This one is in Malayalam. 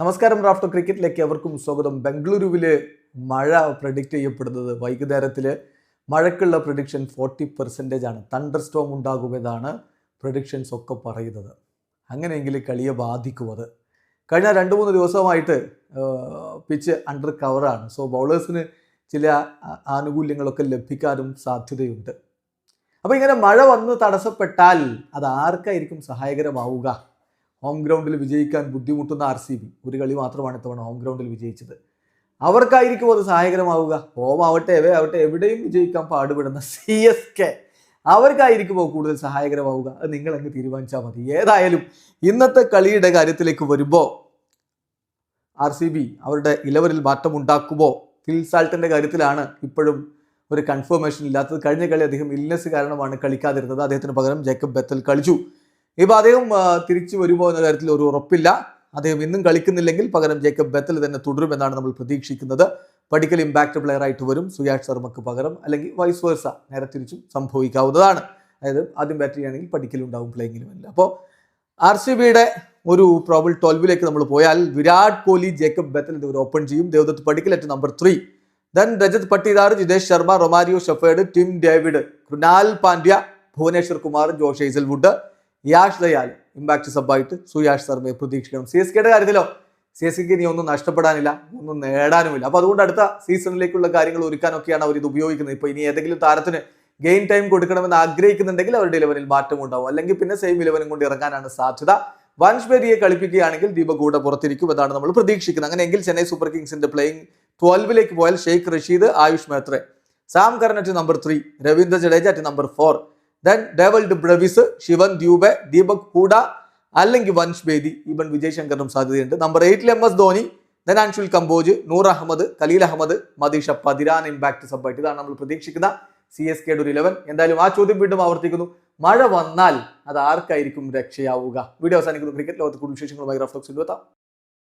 നമസ്കാരം റാഫ്റ്റർ ക്രിക്കറ്റിലേക്ക് എവർക്കും സ്വാഗതം. ബംഗളൂരുവിൽ മഴ പ്രഡിക്റ്റ് ചെയ്യപ്പെടുന്നത് വൈകുന്നേരത്തിൽ മഴക്കുള്ള പ്രഡിക്ഷൻ ഫോർട്ടി പെർസെന്റേജ് ആണ്. തണ്ടർ സ്റ്റോം ഉണ്ടാകുമെന്നാണ് പ്രഡിക്ഷൻസ് ഒക്കെ പറയുന്നത്. അങ്ങനെയെങ്കിൽ കളിയെ ബാധിക്കും അത്. കഴിഞ്ഞ രണ്ട് മൂന്ന് ദിവസമായിട്ട് പിച്ച് അണ്ടർ കവറാണ് സോ ബൗളേഴ്സിന് ചില ആനുകൂല്യങ്ങളൊക്കെ ലഭിക്കാനും സാധ്യതയുണ്ട്. അപ്പോൾ ഇങ്ങനെ മഴ വന്ന് തടസ്സപ്പെട്ടാൽ അത് ആർക്കായിരിക്കും സഹായകരമാവുക? ഹോം ഗ്രൗണ്ടിൽ വിജയിക്കാൻ ബുദ്ധിമുട്ടുന്ന ആർ സി ബി ഒരു കളി മാത്രമാണ് ഇത്തവണ ഹോം ഗ്രൗണ്ടിൽ വിജയിച്ചത്. അവർക്കായിരിക്കും അത് സഹായകരമാവുക. ഹോം ആവട്ടെ എവേ ആവട്ടെ എവിടെയും വിജയിക്കാൻ പാടുപെടുന്ന സി എസ് കെ അവർക്കായിരിക്കുമോ കൂടുതൽ സഹായകരമാവുക? അത് നിങ്ങൾ അങ്ങ് തീരുമാനിച്ചാൽ മതി. ഏതായാലും ഇന്നത്തെ കളിയുടെ കാര്യത്തിലേക്ക് വരുമ്പോൾ ആർ സി ബി അവരുടെ ഇലവരിൽ മാറ്റമുണ്ടാക്കുമോ? ഫിൽ ഫിൽസാൾട്ടിന്റെ കാര്യത്തിലാണ് ഇപ്പോഴും ഒരു കൺഫർമേഷൻ ഇല്ലാത്തത്. കഴിഞ്ഞ കളി അദ്ദേഹം ഇൽനെസ് കാരണമാണ് കളിക്കാതിരുന്നത്. അദ്ദേഹത്തിന് പകരം ജേക്കബ് ബെത്തൽ കളിച്ചു. ഇപ്പോൾ അദ്ദേഹം തിരിച്ചു വരുമോ എന്ന കാര്യത്തിൽ ഒരു ഉറപ്പില്ല. അദ്ദേഹം ഇന്നും കളിക്കുന്നില്ലെങ്കിൽ പകരം ജേക്കബ് ബെത്തൽ തന്നെ തുടരുമെന്നാണ് നമ്മൾ പ്രതീക്ഷിക്കുന്നത്. പടിക്കൽ ഇമ്പാക്ട് പ്ലെയർ ആയിട്ട് വരും. സുയാഷ് ശർമ്മക്ക് പകരം അല്ലെങ്കിൽ വൈസ് വേഴ്സ നേരെ തിരിച്ചും സംഭവിക്കാവുന്നതാണ്. അതായത് ആദ്യം ബാറ്റ് ചെയ്യുകയാണെങ്കിൽ പടിക്കലുണ്ടാവും പ്ലേയിങ്ങിലും അപ്പോൾ ആർ സി ബിയുടെ ഒരു പ്രോബിൾ ട്വൽവിലേക്ക് നമ്മൾ പോയാൽ വിരാട് കോഹ്ലി ജേക്കബ് ബെത്തൽ എന്നിവർ ഓപ്പൺ ചെയ്യും. Devdutt Padikkal at number three then Rajat Patidar Jitesh Sharma Romario Shepherd Tim David Krunal Pandya Bhuvneshwar Kumar Josh Hazlewood. Yash Dayal impact സബായിട്ട് Suyash ശർമ്മയെ പ്രതീക്ഷിക്കണം. സി എസ് കെയുടെ കാര്യത്തിലോ? സി എസ് കെക്ക് ഇനി ഒന്നും നഷ്ടപ്പെടാനില്ല ഒന്നും നേടാനുമില്ല. അപ്പോൾ അതുകൊണ്ട് അടുത്ത സീസണിലേക്കുള്ള കാര്യങ്ങൾ ഒരുക്കാനൊക്കെയാണ് അവർ ഇത് ഉപയോഗിക്കുന്നത്. ഇപ്പോൾ ഇനി ഏതെങ്കിലും താരത്തിന് ഗെയിം ടൈം കൊടുക്കണമെന്ന് ആഗ്രഹിക്കുന്നുണ്ടെങ്കിൽ അവരുടെ ഇലവനിൽ മാറ്റം ഉണ്ടാവും. അല്ലെങ്കിൽ പിന്നെ സെയിം ഇലവനും കൊണ്ട് ഇറങ്ങാനാണ് സാധ്യത. വൻഷ്ബേരിയെ കളിപ്പിക്കുകയാണെങ്കിൽ ദീപക് കൂടെ പുറത്തിരിക്കും എന്നാണ് നമ്മൾ പ്രതീക്ഷിക്കുന്നത്. അങ്ങനെയെങ്കിൽ ചെന്നൈ സൂപ്പർ കിങ്സിന്റെ പ്ലേയിങ് ട്വൽവിലേക്ക് പോയാൽ Shaikh Rasheed Ayush Mhatre Sam Curran at number three Ravindra Jadeja at number four then Dewald Brevis Shivam Dube Deepak Hooda അല്ലെങ്കിൽ വൻഷ് ബേദി ഈവൻ വിജയ് ശങ്കറിനും സാധ്യതയുണ്ട് number എയ്റ്റിൽ M S Dhoni then Anshul Kamboj Noor Ahmad Khaleel Ahmed Matheesha Pathirana impact സബ്ബായിട്ട് ഇതാണ് നമ്മൾ പ്രതീക്ഷിക്കുന്ന സി എസ് കെയുടെ ഒരു ഇലവൻ എന്തായാലും ആ ചോദ്യം വീണ്ടും ആവർത്തിക്കുന്നു. മഴ വന്നാൽ അത് ആർക്കായിരിക്കും രക്ഷയാവുക? വീഡിയോ അവസാനിക്കുന്നു. ക്രിക്കറ്റ് ലോകത്ത് കൂടുതൽ വിശേഷങ്ങളുമായി റഫ്ലക്സ് എത്താം.